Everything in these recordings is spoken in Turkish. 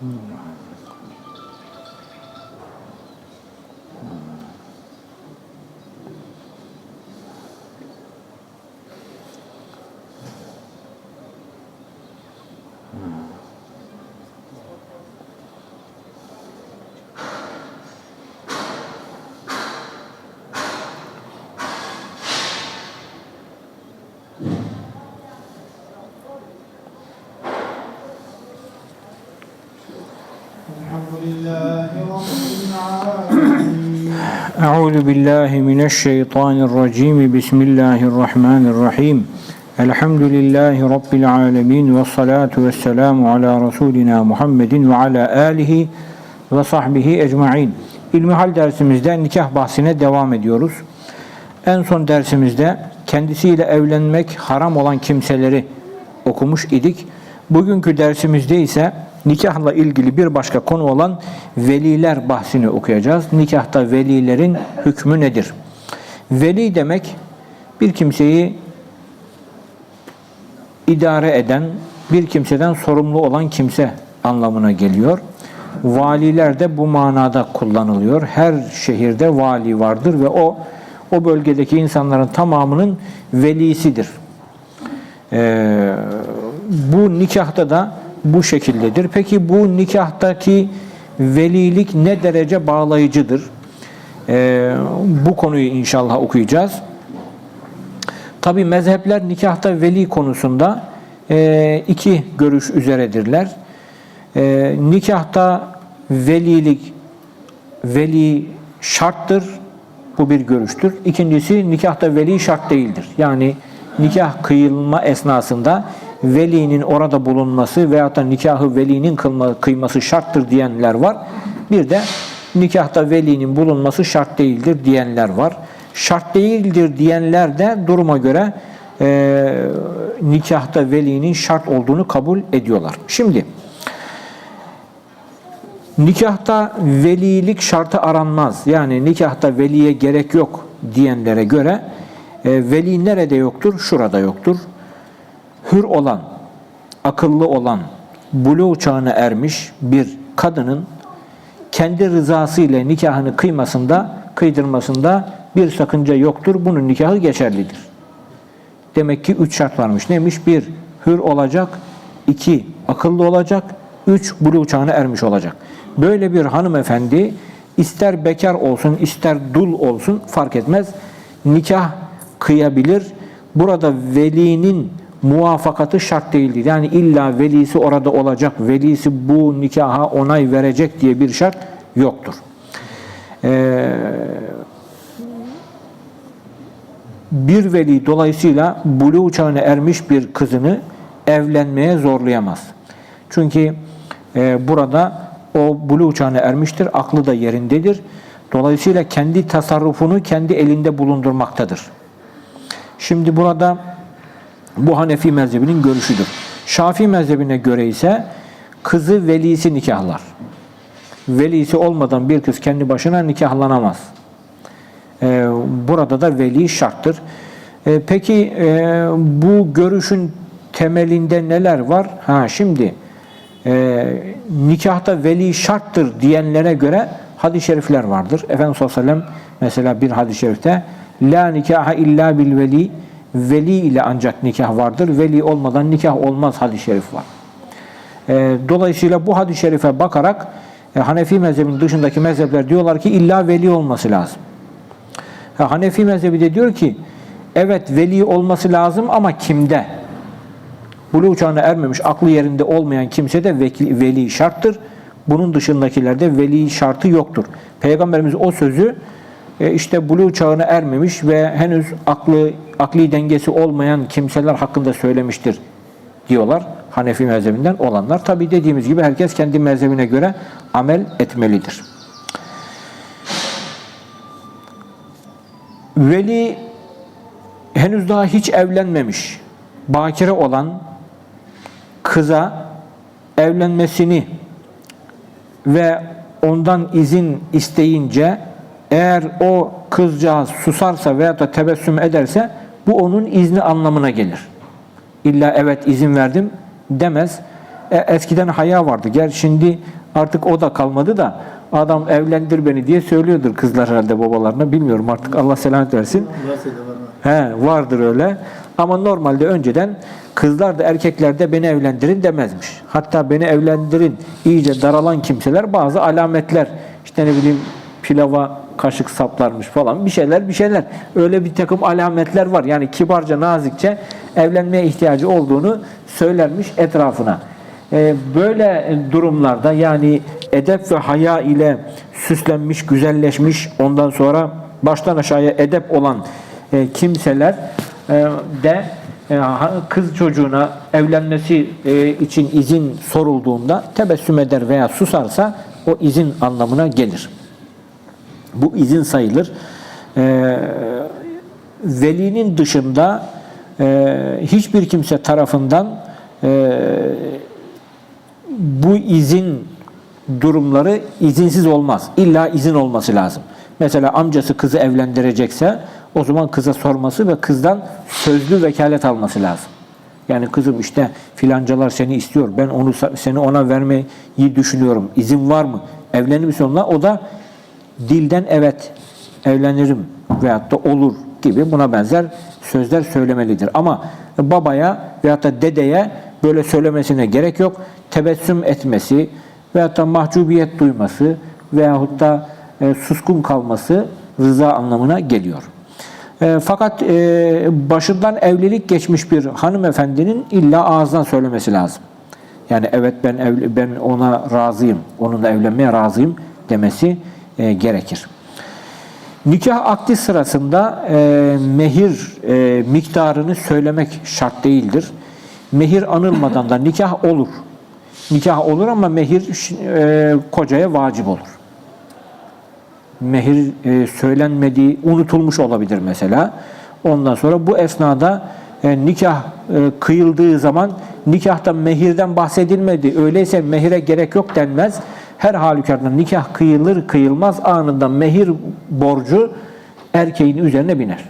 嗯, أعوذ بالله من الشيطان الرجيم بسم الله الرحمن الرحيم الحمد لله رب العالمين والصلاة والسلام على رسولنا محمد وعلى آله ve sahbihi ecmain. İlmihal dersimizde nikah bahsine devam ediyoruz. En son dersimizde kendisiyle evlenmek haram olan kimseleri okumuş idik. Bugünkü dersimizde ise nikahla ilgili bir başka konu olan veliler bahsini okuyacağız. Nikahta velilerin hükmü nedir? Veli demek bir kimseyi idare eden, bir kimseden sorumlu olan kimse anlamına geliyor. Valiler de bu manada kullanılıyor. Her şehirde vali vardır ve o o bölgedeki insanların tamamının velisidir. Ee, bu nikahta da bu şekildedir. Peki bu nikahtaki velilik ne derece bağlayıcıdır? Ee, bu konuyu inşallah okuyacağız. Tabi mezhepler nikahta veli konusunda e, iki görüş üzeredirler. E, nikahta velilik veli şarttır. Bu bir görüştür. İkincisi nikahta veli şart değildir. Yani nikah kıyılma esnasında velinin orada bulunması veyahut da nikahı velinin kılma, kıyması şarttır diyenler var. Bir de nikahta velinin bulunması şart değildir diyenler var. Şart değildir diyenler de duruma göre e, nikahta velinin şart olduğunu kabul ediyorlar. Şimdi nikahta velilik şartı aranmaz. Yani nikahta veliye gerek yok diyenlere göre e, veli nerede yoktur? Şurada yoktur. Hür olan, akıllı olan, buluğ çağına ermiş bir kadının kendi rızası ile nikahını kıymasında, kıydırmasında bir sakınca yoktur. Bunun nikahı geçerlidir. Demek ki üç şart varmış. Neymiş? Bir, hür olacak. iki akıllı olacak. Üç, buluğ çağına ermiş olacak. Böyle bir hanımefendi ister bekar olsun, ister dul olsun fark etmez. Nikah kıyabilir. Burada velinin muvafakatı şart değildir. Yani illa velisi orada olacak, velisi bu nikaha onay verecek diye bir şart yoktur. Ee, bir veli dolayısıyla buluğ çağına ermiş bir kızını evlenmeye zorlayamaz. Çünkü e, burada o buluğ çağına ermiştir, aklı da yerindedir. Dolayısıyla kendi tasarrufunu kendi elinde bulundurmaktadır. Şimdi burada bu Hanefi mezhebinin görüşüdür. Şafii mezhebine göre ise kızı velisi nikahlar. Velisi olmadan bir kız kendi başına nikahlanamaz. Ee, burada da veli şarttır. Ee, peki e, bu görüşün temelinde neler var? Ha şimdi e, nikahta veli şarttır diyenlere göre hadis-i şerifler vardır. Efendimiz sallallahu aleyhi ve sellem mesela bir hadis-i şerifte La nikaha illa bil veli Veli ile ancak nikah vardır. Veli olmadan nikah olmaz hadis-i şerif var. E, dolayısıyla bu hadis-i şerife bakarak e, Hanefi mezhebinin dışındaki mezhepler diyorlar ki illa veli olması lazım. E, Hanefi mezhebi de diyor ki evet veli olması lazım ama kimde? Buluğ çağına ermemiş, aklı yerinde olmayan kimse de veli şarttır. Bunun dışındakilerde veli şartı yoktur. Peygamberimiz o sözü e, işte buluğ çağına ermemiş ve henüz aklı akli dengesi olmayan kimseler hakkında söylemiştir diyorlar. Hanefi mezhebinden olanlar. Tabi dediğimiz gibi herkes kendi mezhebine göre amel etmelidir. Veli henüz daha hiç evlenmemiş, bakire olan kıza evlenmesini ve ondan izin isteyince eğer o kızcağız susarsa veya da tebessüm ederse bu onun izni anlamına gelir. İlla evet izin verdim demez. e, eskiden haya vardı. Gel şimdi artık o da kalmadı da adam evlendir beni diye söylüyordur kızlar herhalde babalarına. Bilmiyorum artık Allah selamet versin. He, vardır öyle. Ama normalde önceden kızlar da erkekler de beni evlendirin demezmiş. Hatta beni evlendirin iyice daralan kimseler bazı alametler işte ne bileyim pilava kaşık saplarmış falan bir şeyler bir şeyler. Öyle bir takım alametler var. Yani kibarca nazikçe evlenmeye ihtiyacı olduğunu söylermiş etrafına. Ee, böyle durumlarda yani edep ve haya ile süslenmiş, güzelleşmiş ondan sonra baştan aşağıya edep olan e, kimseler e, de e, kız çocuğuna evlenmesi e, için izin sorulduğunda tebessüm eder veya susarsa o izin anlamına gelir. Bu izin sayılır. E, velinin dışında e, hiçbir kimse tarafından e, bu izin durumları izinsiz olmaz. İlla izin olması lazım. Mesela amcası kızı evlendirecekse o zaman kıza sorması ve kızdan sözlü vekalet alması lazım. Yani kızım işte filancalar seni istiyor. Ben onu seni ona vermeyi düşünüyorum. İzin var mı? Evlenir misin onunla? O da dilden evet evlenirim veyahut da olur gibi buna benzer sözler söylemelidir. Ama babaya veyahut da dedeye böyle söylemesine gerek yok. Tebessüm etmesi veyahut da mahcubiyet duyması veyahut da e, suskun kalması rıza anlamına geliyor. E, fakat e, başından evlilik geçmiş bir hanımefendinin illa ağızdan söylemesi lazım. Yani evet ben evli, ben ona razıyım, onunla evlenmeye razıyım demesi e, gerekir. Nikah akdi sırasında e, mehir e, miktarını söylemek şart değildir. Mehir anılmadan da nikah olur. Nikah olur ama mehir e, kocaya vacip olur. Mehir e, söylenmediği, unutulmuş olabilir mesela. Ondan sonra bu esnada e, nikah e, kıyıldığı zaman nikahta mehirden bahsedilmedi. Öyleyse mehire gerek yok denmez. Her halükarda nikah kıyılır kıyılmaz anında mehir borcu erkeğin üzerine biner.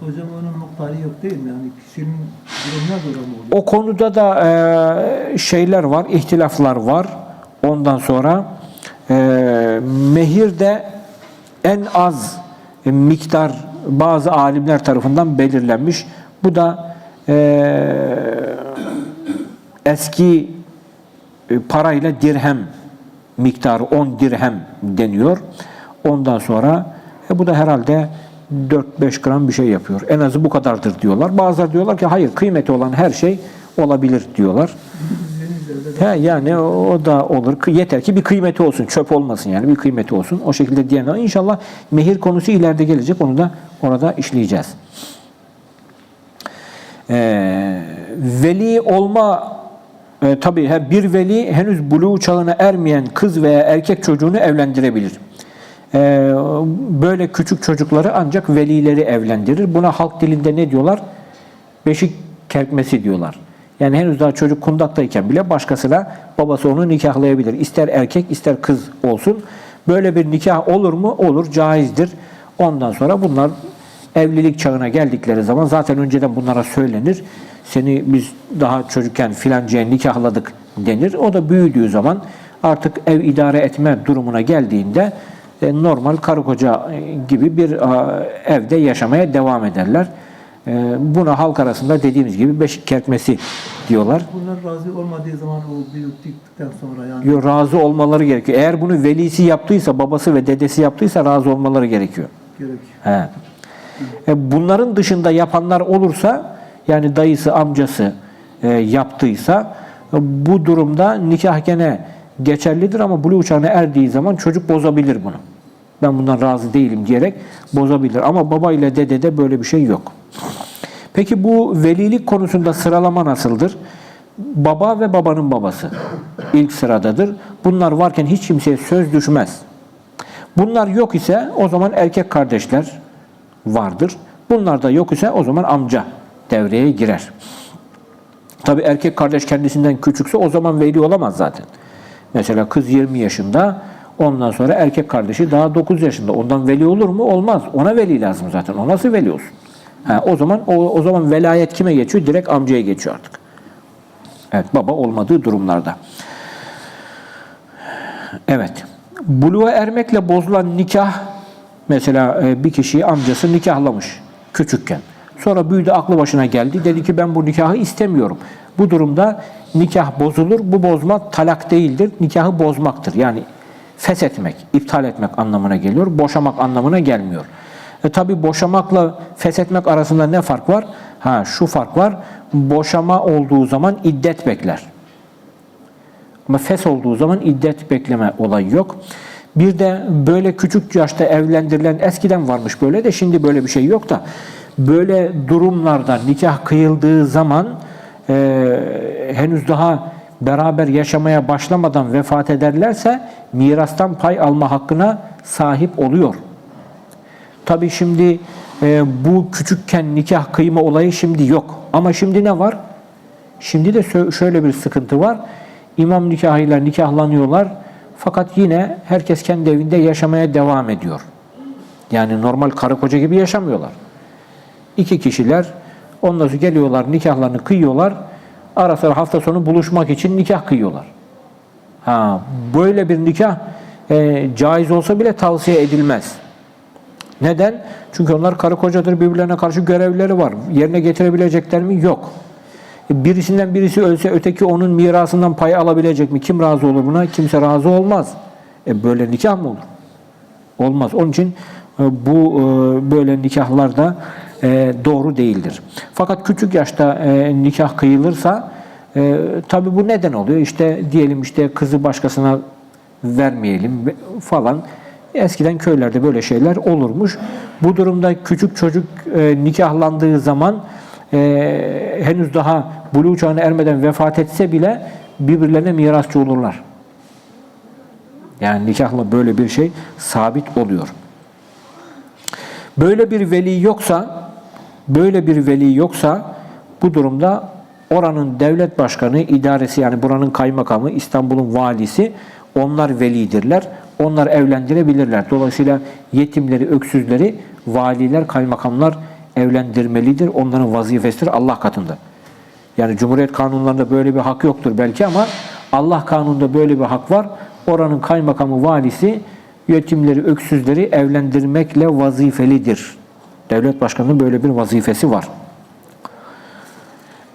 Hocam onun muhtari yok değil mi? Yani kişinin durumuna göre mi oluyor? O konuda da e, şeyler var, ihtilaflar var. Ondan sonra e, mehirde en az miktar bazı alimler tarafından belirlenmiş. Bu da e, eski e, parayla dirhem miktarı 10 dirhem deniyor. Ondan sonra e, bu da herhalde 4-5 gram bir şey yapıyor. En azı bu kadardır diyorlar. Bazıları diyorlar ki hayır kıymeti olan her şey olabilir diyorlar. He, yani o, da olur. Yeter ki bir kıymeti olsun. Çöp olmasın yani bir kıymeti olsun. O şekilde diyen inşallah mehir konusu ileride gelecek. Onu da orada işleyeceğiz. Ee, veli olma e, tabii he, bir veli henüz buluğ çağına ermeyen kız veya erkek çocuğunu evlendirebilir. Ee, böyle küçük çocukları ancak velileri evlendirir. Buna halk dilinde ne diyorlar? Beşik kertmesi diyorlar. Yani henüz daha çocuk kundaktayken bile başkasına babası onu nikahlayabilir. İster erkek ister kız olsun. Böyle bir nikah olur mu? Olur, caizdir. Ondan sonra bunlar evlilik çağına geldikleri zaman zaten önceden bunlara söylenir. Seni biz daha çocukken filancaya nikahladık denir. O da büyüdüğü zaman artık ev idare etme durumuna geldiğinde e, normal karı koca e, gibi bir evde yaşamaya devam ederler. E, Buna halk arasında dediğimiz gibi beşik kertmesi diyorlar. Bunlar razı olmadığı zaman o büyüttükten sonra yani Yo, razı olmaları gerekiyor. Eğer bunu velisi yaptıysa, babası ve dedesi yaptıysa razı olmaları gerekiyor. gerekiyor. He. E, bunların dışında yapanlar olursa, yani dayısı, amcası e, yaptıysa, e, bu durumda nikah gene geçerlidir ama buluğ çağına erdiği zaman çocuk bozabilir bunu. Ben bundan razı değilim diyerek bozabilir. Ama baba ile dedede böyle bir şey yok. Peki bu velilik konusunda sıralama nasıldır? Baba ve babanın babası ilk sıradadır. Bunlar varken hiç kimseye söz düşmez. Bunlar yok ise o zaman erkek kardeşler vardır. Bunlar da yok ise o zaman amca devreye girer. Tabi erkek kardeş kendisinden küçükse o zaman veli olamaz zaten. Mesela kız 20 yaşında, ondan sonra erkek kardeşi daha 9 yaşında. Ondan veli olur mu? Olmaz. Ona veli lazım zaten. O nasıl veli olsun? Ha, o zaman o, o zaman velayet kime geçiyor? Direkt amcaya geçiyor artık. Evet, baba olmadığı durumlarda. Evet. Buluğa ermekle bozulan nikah mesela e, bir kişiyi amcası nikahlamış küçükken. Sonra büyüdü aklı başına geldi. Dedi ki ben bu nikahı istemiyorum. Bu durumda nikah bozulur. Bu bozma talak değildir. Nikahı bozmaktır. Yani feshetmek, iptal etmek anlamına geliyor. Boşamak anlamına gelmiyor. E tabi boşamakla feshetmek arasında ne fark var? Ha şu fark var. Boşama olduğu zaman iddet bekler. Ama fes olduğu zaman iddet bekleme olayı yok. Bir de böyle küçük yaşta evlendirilen eskiden varmış böyle de şimdi böyle bir şey yok da böyle durumlarda nikah kıyıldığı zaman e, henüz daha beraber yaşamaya başlamadan vefat ederlerse mirastan pay alma hakkına sahip oluyor. Tabii şimdi e, bu küçükken nikah kıyma olayı şimdi yok. Ama şimdi ne var? Şimdi de şöyle bir sıkıntı var. İmam nikahıyla nikahlanıyorlar. Fakat yine herkes kendi evinde yaşamaya devam ediyor. Yani normal karı koca gibi yaşamıyorlar. İki kişiler ondan sonra geliyorlar nikahlarını kıyıyorlar. Ara sıra hafta sonu buluşmak için nikah kıyıyorlar. Ha, böyle bir nikah e, caiz olsa bile tavsiye edilmez. Neden? Çünkü onlar karı kocadır, birbirlerine karşı görevleri var. Yerine getirebilecekler mi? Yok. Birisinden birisi ölse öteki onun mirasından pay alabilecek mi? Kim razı olur buna? Kimse razı olmaz. E böyle nikah mı olur? Olmaz. Onun için e, bu e, böyle nikahlar da e, doğru değildir. Fakat küçük yaşta nikah kıyılırsa tabi bu neden oluyor? İşte diyelim işte kızı başkasına vermeyelim ve- falan. Eskiden köylerde böyle şeyler olurmuş. Bu durumda küçük çocuk nikahlandığı zaman e, henüz daha buluğ çağına ermeden vefat etse bile birbirlerine mirasçı olurlar. Yani nikahla böyle bir şey sabit oluyor. Böyle bir veli yoksa, böyle bir veli yoksa bu durumda oranın devlet başkanı, idaresi yani buranın kaymakamı, İstanbul'un valisi onlar velidirler. Onlar evlendirebilirler. Dolayısıyla yetimleri, öksüzleri valiler, kaymakamlar evlendirmelidir. Onların vazifesidir Allah katında. Yani Cumhuriyet kanunlarında böyle bir hak yoktur belki ama Allah kanununda böyle bir hak var. Oranın kaymakamı, valisi yetimleri, öksüzleri evlendirmekle vazifelidir. Devlet başkanının böyle bir vazifesi var.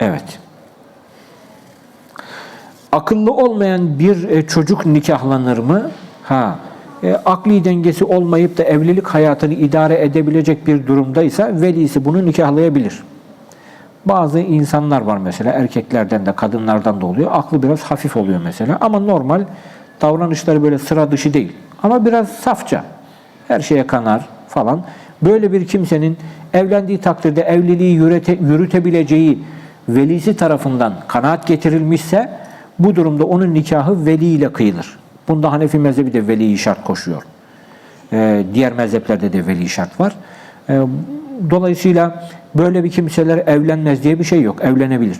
Evet. Akıllı olmayan bir e, çocuk nikahlanır mı? Ha. E, akli dengesi olmayıp da evlilik hayatını idare edebilecek bir durumdaysa velisi bunu nikahlayabilir. Bazı insanlar var mesela erkeklerden de kadınlardan da oluyor. Aklı biraz hafif oluyor mesela ama normal davranışları böyle sıra dışı değil. Ama biraz safça. Her şeye kanar falan. Böyle bir kimsenin evlendiği takdirde evliliği yürüte, yürütebileceği velisi tarafından kanaat getirilmişse bu durumda onun nikahı veli ile kıyılır. Bunda Hanefi mezhebi de veliyi şart koşuyor. Ee, diğer mezheplerde de veli şart var. Ee, dolayısıyla böyle bir kimseler evlenmez diye bir şey yok. Evlenebilir.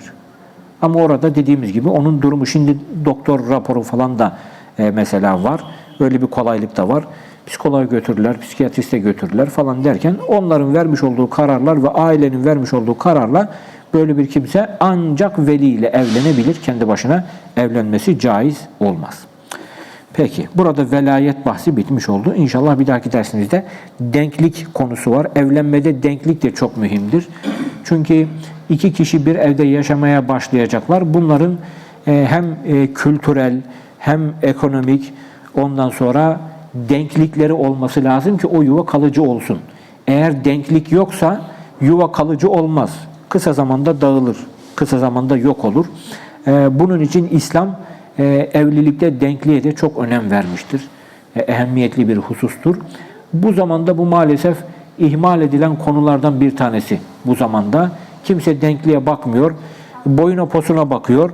Ama orada dediğimiz gibi onun durumu şimdi doktor raporu falan da e, mesela var. Öyle bir kolaylık da var. Psikoloğa götürürler, psikiyatriste götürürler falan derken onların vermiş olduğu kararlar ve ailenin vermiş olduğu kararla böyle bir kimse ancak veli ile evlenebilir. Kendi başına evlenmesi caiz olmaz. Peki, burada velayet bahsi bitmiş oldu. İnşallah bir dahaki dersimizde denklik konusu var. Evlenmede denklik de çok mühimdir. Çünkü iki kişi bir evde yaşamaya başlayacaklar. Bunların e, hem e, kültürel hem ekonomik ondan sonra denklikleri olması lazım ki o yuva kalıcı olsun. Eğer denklik yoksa yuva kalıcı olmaz. Kısa zamanda dağılır, kısa zamanda yok olur. E, bunun için İslam e, evlilikte denkliğe de çok önem vermiştir. E, ehemmiyetli bir husustur. Bu zamanda bu maalesef ihmal edilen konulardan bir tanesi bu zamanda. Kimse denkliğe bakmıyor. Boyuna posuna bakıyor.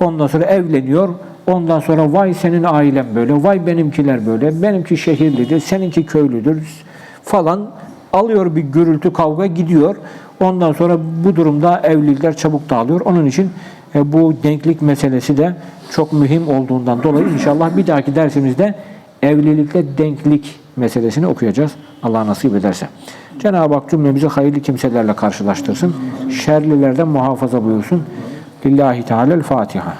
Ondan sonra evleniyor. Ondan sonra vay senin ailen böyle, vay benimkiler böyle, benimki şehirlidir, seninki köylüdür falan alıyor bir gürültü kavga gidiyor. Ondan sonra bu durumda evlilikler çabuk dağılıyor. Onun için e, bu denklik meselesi de çok mühim olduğundan dolayı inşallah bir dahaki dersimizde evlilikte denklik meselesini okuyacağız. Allah nasip ederse. Cenab-ı Hak cümlemizi hayırlı kimselerle karşılaştırsın. Şerlilerden muhafaza buyursun. Lillahi Teala'l Fatiha.